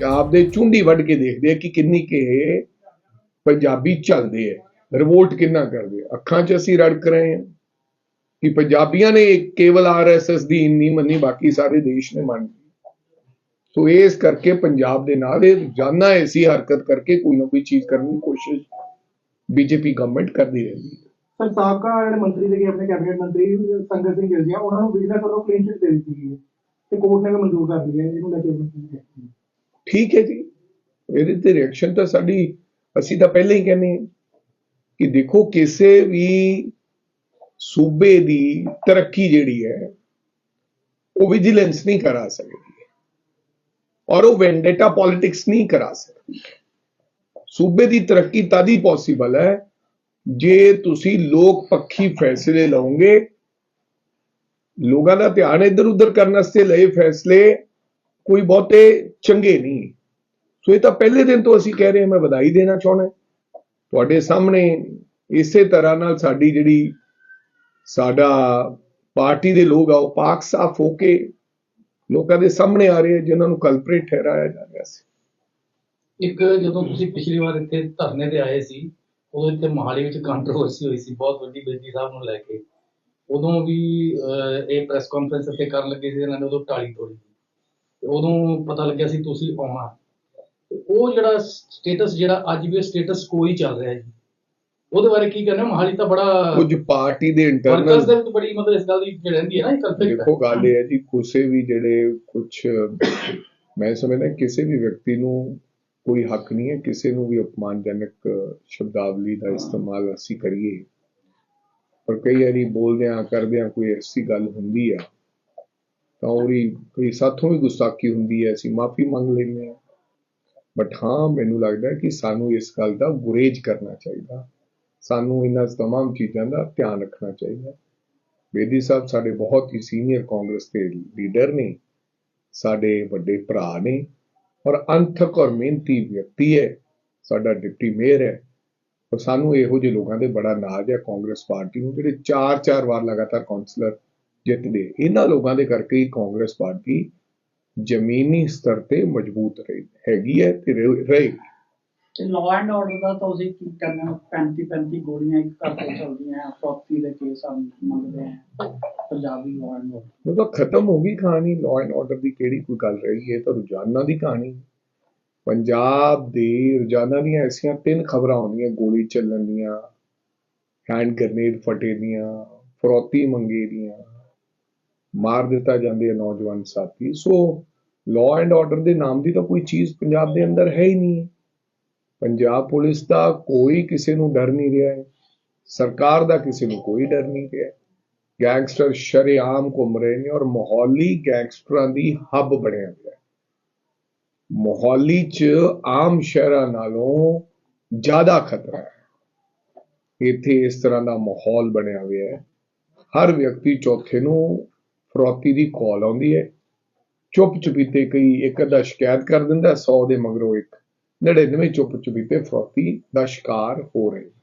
ਪੰਜਾਬ ਦੇ ਚੁੰਡੀ ਵੱਢ ਕੇ ਦੇਖਦੇ ਆ ਕਿ ਕਿੰਨੀ ਕਿ ਪੰਜਾਬੀ ਚੱਲਦੇ ਆ। ਰਿਵੋਲਟ ਕਿੰਨਾ ਕਰਦੇ ਆ। ਅੱਖਾਂ 'ਚ ਅਸੀਂ ਰੜਕ ਰਹੇ ਹਾਂ ਕਿ ਪੰਜਾਬੀਆਂ ਨੇ ਕੇਵਲ ਆਰਐਸਐਸ ਦੀ ਇੰਨੀ ਮੰਨੀ, ਬਾਕੀ ਸਾਰੇ ਦੇਸ਼ ਨੇ ਮੰਨ ਲਈ ਸੋ ਇਸ ਕਰਕੇ ਪੰਜਾਬ ਦੇ ਨਾਲ ਇਹ ਰੋਜ਼ਾਨਾ ਐਸੀ ਹਰਕਤ ਕਰਕੇ ਕੋਈ ਨਾ ਕੋਈ ਚੀਜ਼ ਕਰਨ ਦੀ ਕੋਸ਼ਿਸ਼ ਬੀਜੇਪੀ ਗਵਰਨਮੈਂਟ ਕਰਦੀ ਰਹਿੰਦੀ ਹੈ। ਸਰ, ਸਾਬਕਾ ਜਿਹੜੇ ਮੰਤਰੀ ਸੀਗੇ, ਆਪਣੇ ਕੈਬਨਿਟ ਮੰਤਰੀ ਸੰਗਤ ਸਿੰਘ ਗਿਲਜੀਆ ਉਹਨਾਂ ਨੂੰ ਬਿਜਨਸ ਵੱਲੋਂ ਕਲੀਨ ਚਿੱਟ ਦੇ ਦਿੱਤੀ ਗਈ ਹੈ ਤੇ ਕੋਰਟ ਨੇ ਮਨਜ਼ੂਰ ਕਰ ਲਿਆ ਇਹਨੂੰ ਲੈ ਕੇ ਠੀਕ ਹੈ ਜੀ। ਇਹਦੇ ਤੇ ਰਿਐਕਸ਼ਨ ਤਾਂ ਸਾਡੀ, ਅਸੀਂ ਤਾਂ ਪਹਿਲਾਂ ਹੀ ਕਹਿੰਦੇ ਹਾਂ ਕਿ ਦੇਖੋ ਕਿਸੇ ਵੀ ਸੂਬੇ ਦੀ ਤਰੱਕੀ ਜਿਹੜੀ ਹੈ, ਉਹ ਵਿਜੀਲੈਂਸ ਨਹੀਂ ਕਰਾ ਸਕਦੀ ਔਰ ਉਹ ਵੈਂਡੇਟਾ ਪੋਲਿਟਿਕਸ ਨਹੀਂ ਕਰਾ ਸਕਦੀ ਸੂਬੇ ਦੀ ਤਰੱਕੀ ਤਦ ਹੀ ਪੋਸੀਬਲ ਹੈ ਜੇ ਤੁਸੀਂ ਲੋਕ ਪੱਖੀ ਫੈਸਲੇ ਲਓਗੇ। ਲੋਕਾਂ ਦਾ ਧਿਆਨ ਇੱਧਰ ਉੱਧਰ ਕਰਨ ਵਾਸਤੇ ਲਏ ਫੈਸਲੇ ਕੋਈ ਬਹੁਤੇ ਚੰਗੇ ਨਹੀਂ। ਸੋ ਇਹ ਤਾਂ ਪਹਿਲੇ ਦਿਨ ਤੋਂ ਅਸੀਂ ਕਹਿ ਰਹੇ ਹਾਂ ਮੈਂ ਵਧਾਈ ਦੇਣਾ ਚਾਹੁੰਦਾ ਤੁਹਾਡੇ ਸਾਹਮਣੇ ਇਸੇ ਤਰ੍ਹਾਂ ਨਾਲ ਸਾਡੀ ਜਿਹੜੀ ਸਾਡਾ ਪਾਰਟੀ ਦੇ ਲੋਕ ਆ ਉਹ ਪਾਕ ਸਾਫ਼ ਹੋ ਕੇ ਲੋਕਾਂ ਦੇ ਸਾਹਮਣੇ ਆ ਰਹੇ ਆ ਜਿਨ੍ਹਾਂ ਨੂੰ ਕਲਪਰੇਟ ਠਹਿਰਾਇਆ ਜਾ ਰਿਹਾ ਸੀ। ਇੱਕ ਜਦੋਂ ਤੁਸੀਂ ਪਿਛਲੀ ਵਾਰ ਇੱਥੇ ਧਰਨੇ ਤੇ ਆਏ ਸੀ ਉਦੋਂ ਇੱਥੇ ਮੋਹਾਲੀ ਵਿੱਚ ਕੰਟਰੋਵਰਸੀ ਹੋਈ ਸੀ ਬਹੁਤ ਵੱਡੀ ਬੇਦੀ ਸਾਹਿਬ ਨੂੰ ਲੈ ਕੇ। ਉਦੋਂ ਵੀ ਅਹ, ਇਹ ਪ੍ਰੈਸ ਕਾਨਫਰੰਸ ਇੱਥੇ ਕਰਨ ਲੱਗੇ ਸੀ ਇਹਨਾਂ ਨੇ ਉਦੋਂ ਟਾਲੀ ਤੋੜੀ। ਉਦੋਂ ਪਤਾ ਲੱਗਿਆ ਸੀ ਤੁਸੀਂ ਆਉਣਾ। ਤੇ ਉਹ ਜਿਹੜਾ ਸਟੇਟਸ ਜਿਹੜਾ ਅੱਜ ਵੀ ਸਟੇਟਸ ਕੋਈ ਚੱਲ ਰਿਹਾ ਜੀ। ਉਹਦੇ ਬਾਰੇ ਕੀ ਕਹਿੰਦੇ ਹੋ? ਮੋਹਾਲੀ ਤਾਂ ਬੜਾ ਕੁਝ ਪਾਰਟੀ ਦੇ ਵਰਕਰਸ ਇੰਟਰਨਲ ਦੇ ਵਿੱਚ ਬੜੀ ਮਤਲਬ ਇਸ ਗੱਲ ਦੀ ਰਹਿੰਦੀ ਹੈ ਨਾ ਕੰਫਲਿਕਟ ਦੇਖੋ ਗੱਲ ਇਹ ਹੈ ਜੀ ਕਿਸੇ ਵੀ ਜਿਹੜੇ ਕੁਝ ਮੈਂ ਸਮਝਦਾ ਕਿਸੇ ਵੀ ਵਿਅਕਤੀ ਨੂੰ ਕੋਈ ਹੱਕ ਨਹੀਂ ਹੈ ਕਿਸੇ ਨੂੰ ਵੀ ਅਪਮਾਨਜਨਕ ਸ਼ਬਦਾਵਲੀ ਦਾ ਇਸਤੇਮਾਲ ਅਸੀਂ ਕਰੀਏ। ਪਰ ਕਈ ਵਾਰੀ ਬੋਲਦਿਆਂ ਕਰਦਿਆਂ ਕੋਈ ਐਸੀ ਗੱਲ ਹੁੰਦੀ ਆ ਤਾਂ ਉਹਦੀ ਕਈ ਸਾਥੋਂ ਵੀ ਗੁਸਤਾਖੀ ਹੁੰਦੀ ਹੈ, ਅਸੀਂ ਮਾਫੀ ਮੰਗ ਲੈਂਦੇ ਹਾਂ। ਬਟ ਹਾਂ, ਮੈਨੂੰ ਲੱਗਦਾ ਕਿ ਸਾਨੂੰ ਇਸ ਗੱਲ ਦਾ ਗੁਰੇਜ ਕਰਨਾ ਚਾਹੀਦਾ। ਸਾਨੂੰ ਇਹਨਾਂ ਤਮਾਮ ਚੀਜ਼ਾਂ ਦਾ ਧਿਆਨ ਰੱਖਣਾ ਚਾਹੀਦਾ। ਬੇਦੀ ਸਾਹਿਬ ਸਾਡੇ ਬਹੁਤ ਹੀ ਸੀਨੀਅਰ ਕਾਂਗਰਸ ਦੇ ਲੀਡਰ ਨੇ, ਸਾਡੇ ਵੱਡੇ ਭਰਾ ਨੇ ਔਰ ਅੰਥਕ ਔਰ ਮਿਹਨਤੀ ਵਿਅਕਤੀ ਹੈ, ਸਾਡਾ ਡਿਪਟੀ ਮੇਅਰ ਹੈ। ਔਰ ਸਾਨੂੰ ਇਹੋ ਜਿਹੇ ਲੋਕਾਂ ਦੇ ਬੜਾ ਨਾਜ਼ ਹੈ ਕਾਂਗਰਸ ਪਾਰਟੀ ਨੂੰ, ਜਿਹੜੇ ਚਾਰ ਚਾਰ ਵਾਰ ਲਗਾਤਾਰ ਕਾਉਂਸਲਰ ਜਿੱਤਦੇ ਇਹਨਾਂ ਲੋਕਾਂ ਦੇ ਕਰਕੇ ਹੀ ਕਾਂਗਰਸ ਪਾਰਟੀ ਜ਼ਮੀਨੀ ਸਤਰ ਤੇ ਮਜ਼ਬੂਤ ਰਹੀ ਹੈਗੀ ਹੈ ਤੇ ਰਹੇ- ਰਹੇਗੀ। ਤੇ ਲਾਅ ਐਂਡ ਆਰਡਰ ਦਾ ਤਾਂ ਤੁਸੀਂ ਕੀ ਕਰਨਾ 35 35 ਗੋਲੀਆਂ ਇੱਕ ਘਰ ਤੋਂ ਚੱਲਦੀਆਂ ਪ੍ਰੋਪਰਟੀ ਦੇ ਕੇਸ ਆ ਮੰਗਦੇ ਆ ਪੰਜਾਬੀ ਲਾਅ ਐਂਡ ਆਰਡਰ ਉਹ ਤਾਂ ਖਤਮ ਹੋ ਗਈ ਕਹਾਣੀ ਲਾਅ ਐਂਡ ਆਰਡਰ ਦੀ ਕਿਹੜੀ ਕੋਈ ਗੱਲ ਰਹੀ ਹੈ ਤਾਂ ਰੋਜ਼ਾਨਾ ਦੀ ਕਹਾਣੀ। ਪੰਜਾਬ ਦੇ ਰੋਜ਼ਾਨਾ ਦੀਆਂ ਐਸੀਆਂ ਤਿੰਨ ਖਬਰਾਂ ਆਉਂਦੀਆਂ ਗੋਲੀ ਚੱਲਣ ਦੀਆਂ ਹੈਂਡ ਗ੍ਰਨੇਡ ਫਟੇ ਦੀਆਂ ਫਰੋਤੀ ਮੰਗੇ ਦੀਆਂ। ਮਾਰ ਦਿੱਤਾ ਜਾਂਦੇ ਆ ਨੌਜਵਾਨ ਸਾਥੀ। ਸੋ ਲਾਅ ਐਂਡ ਆਰਡਰ ਦੇ ਨਾਮ ਦੀ ਤਾਂ ਕੋਈ ਚੀਜ਼ ਪੰਜਾਬ ਦੇ ਅੰਦਰ ਹੈ ਹੀ ਨਹੀਂ ਪੰਜਾਬ ਪੁਲਿਸ ਦਾ ਕੋਈ ਕਿਸੇ ਨੂੰ ਡਰ ਨਹੀਂ ਰਿਹਾ ਹੈ। ਸਰਕਾਰ ਦਾ ਕਿਸੇ ਨੂੰ ਕੋਈ ਡਰ ਨਹੀਂ ਰਿਹਾ ਗੈਂਗਸਟਰ ਸ਼ਰੇਆਮ ਘੁੰਮ ਰਹੇ ਨੇ ਔਰ ਮੋਹਾਲੀ ਗੈਂਗਸਟਰਾਂ ਦੀ ਹੱਬ ਬਣਿਆ ਹੋਇਆ ਹੈ। ਮੋਹਾਲੀ 'ਚ ਆਮ ਸ਼ਹਿਰਾਂ ਨਾਲੋਂ ਜ਼ਿਆਦਾ ਖਤਰਾ ਹੈ। ਇੱਥੇ ਇਸ ਤਰ੍ਹਾਂ ਦਾ ਮਾਹੌਲ ਬਣਿਆ ਹੋਇਆ ਹੈ। ਹਰ ਵਿਅਕਤੀ ਚੌਥੇ ਨੂੰ ਫਰੋਤੀ ਦੀ ਕਾਲ ਆਉਂਦੀ ਹੈ। ਚੁੱਪ ਚੁਪੀਤੇ ਕਈ ਇੱਕ ਅੱਧਾ ਸ਼ਿਕਾਇਤ ਕਰ ਦਿੰਦਾ 100 ਦੇ ਮਗਰੋਂ ਇੱਕ। 99 ਚੁੱਪ ਚੁਪੀਤੇ ਫਰੋਤੀ ਦਾ ਸ਼ਿਕਾਰ ਹੋ ਰਹੇ।